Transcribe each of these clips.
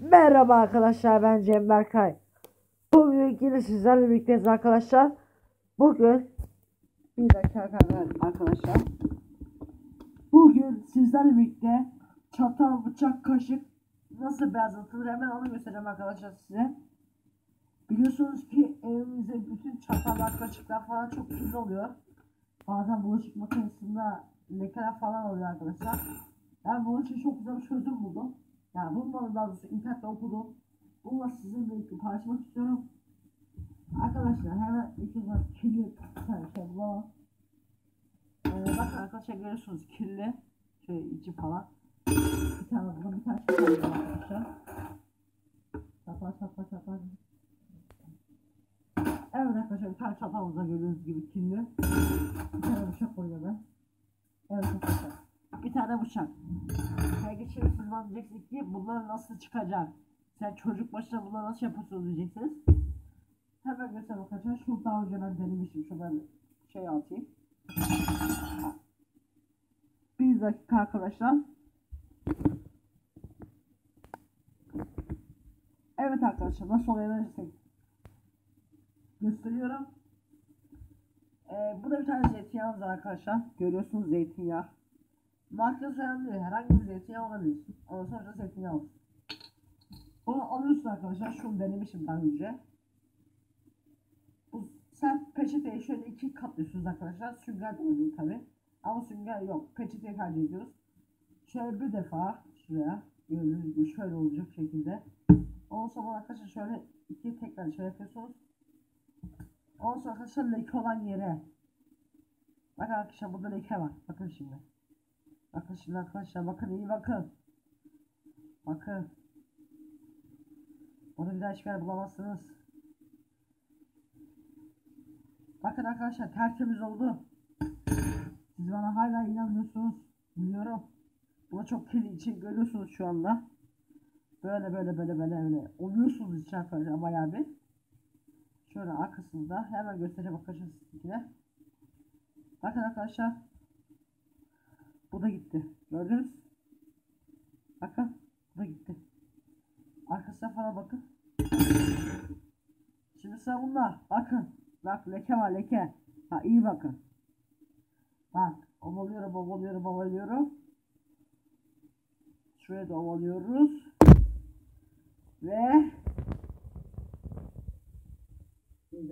Merhaba arkadaşlar ben Cem Berkay. Bugün yine sizlerle birlikteyiz arkadaşlar. Bugün bir dakika arkadaşlar. Bugün sizlerle birlikte çatal, bıçak, kaşık nasıl beyazlatılır hemen onu göstereceğim arkadaşlar size. Biliyorsunuz ki evimizde bütün çatallar, kaşıklar falan çok kirli oluyor. Bazen bulaşık makinesinde lekeler falan oluyor arkadaşlar. Ben bunun için çok güzel bir çözüm buldum. Yani bunları daha doğrusu internette okudum. Bununla sizinle birlikte paylaşmak istiyorum. Arkadaşlar hemen olarak kirli şey bulalım. Ee, bakın arkadaşlar görüyorsunuz kirli. Şöyle içi falan. Bir tane buradan bir tane şey koyuyorum arkadaşlar. Çapa çapa çapa. Evet arkadaşlar bir tane çatalımızda gördüğünüz gibi kirli. Bir tane bıçak koyuyor ben. Evet arkadaşlar. Bir tane bıçak. Siz bana diyeceksiniz ki bunlar nasıl çıkacak? Sen çocuk başına bunları nasıl yapıyorsun diyeceksiniz. Hemen göster bakacağım. Şunu daha önce ben denemişim. Şu ben şey atayım. Bir dakika arkadaşlar. Evet arkadaşlar nasıl size gösteriyorum. Ee, bu da bir tane zeytinyağımız arkadaşlar. Görüyorsunuz zeytinyağı. Önemli değil. Herhangi bir zeytinyağı alabilirsin. Ondan sonra zeytinyağı olsun. Bunu alıyorsun arkadaşlar. Şunu denemişim daha önce. Bu, sen peçeteyi şöyle iki katlıyorsunuz arkadaşlar. Sünger de oluyor tabi. Ama sünger yok. Peçeteyi tercih ediyoruz. Şöyle bir defa şuraya gördüğünüz gibi şöyle olacak şekilde. Ondan sonra arkadaşlar şöyle iki tekrar şöyle yapıyorsunuz. Ondan sonra arkadaşlar leke olan yere. Bakın arkadaşlar burada leke var. Bakın şimdi. Bakın arkadaşlar bakın iyi bakın. Bakın. Bunu bir daha hiçbir yer bulamazsınız. Bakın arkadaşlar tertemiz oldu. Siz bana hala inanmıyorsunuz. Biliyorum. Buna çok kirli için görüyorsunuz şu anda. Böyle böyle böyle böyle böyle. Oluyorsunuz için arkadaşlar bayağı bir. Şöyle arkasında hemen göstereceğim arkadaşlar sizinle. Bakın arkadaşlar. Bu da gitti. Gördünüz? Bakın. Bu da gitti. Arkasına falan bakın. Şimdi sıra bunlar. Bakın. Bak leke var leke. Ha iyi bakın. Bak. Ovalıyorum ovalıyorum ovalıyorum. Şuraya da ovalıyoruz. Ve Bir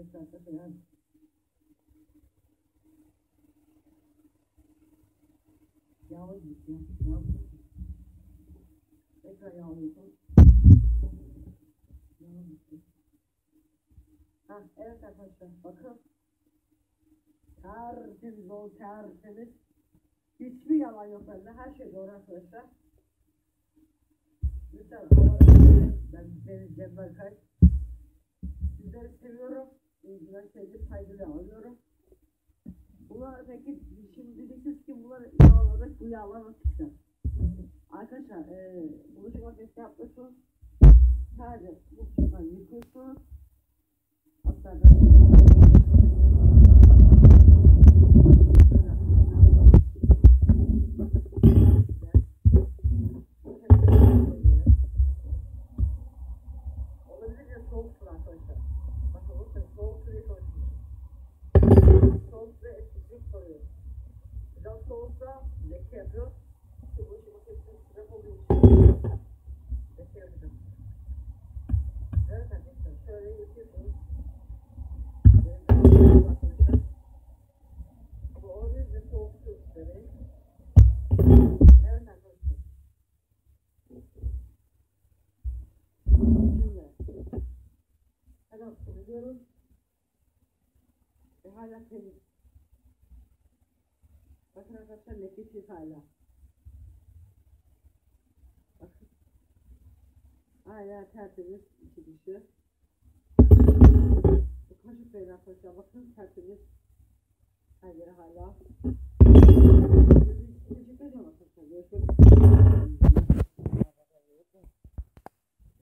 Yağlı. Yağlı gidiyor. Tekrar yağlıyorsun. Yağlı gidiyor. Ha, evet arkadaşlar bakın. Tertemiz ol tertemiz. Hiçbir yalan yok bende. Her şey doğru arkadaşlar. Lütfen ben benim Cem Berkay. Sizleri seviyorum. İlgilen sevgi saygıyla alıyorum. Bunlar peki şimdi diyeceksiniz ki bunları yağlar nasıl çıkacak? Arkadaşlar eee bulaşık makinesi yapıyorsunuz. Sadece bu sudan yıkıyorsunuz. Hatta ben Olabildiğince soğuk su arkadaşlar. Bakın unutmayın soğuk suyu koyuyorsunuz. Soğuk su etkisizlik koruyor. Biraz soğuksa leke yapıyor. İşte bu işi makinesinin sıcak olduğu için leke yapacak. Evet arkadaşlar şöyle yapıyorsunuz. Benim de arkadaşlar. Bu olabildiğince soğuk su istemeyin. Evet arkadaşlar. Şimdi hemen kuruyoruz. Ve hala temiz. Bakın arkadaşlar lekesiz hala. Bakın. Hala tertemiz içi dışı. Kaşık değil arkadaşlar bakın tertemiz. Her yeri hala.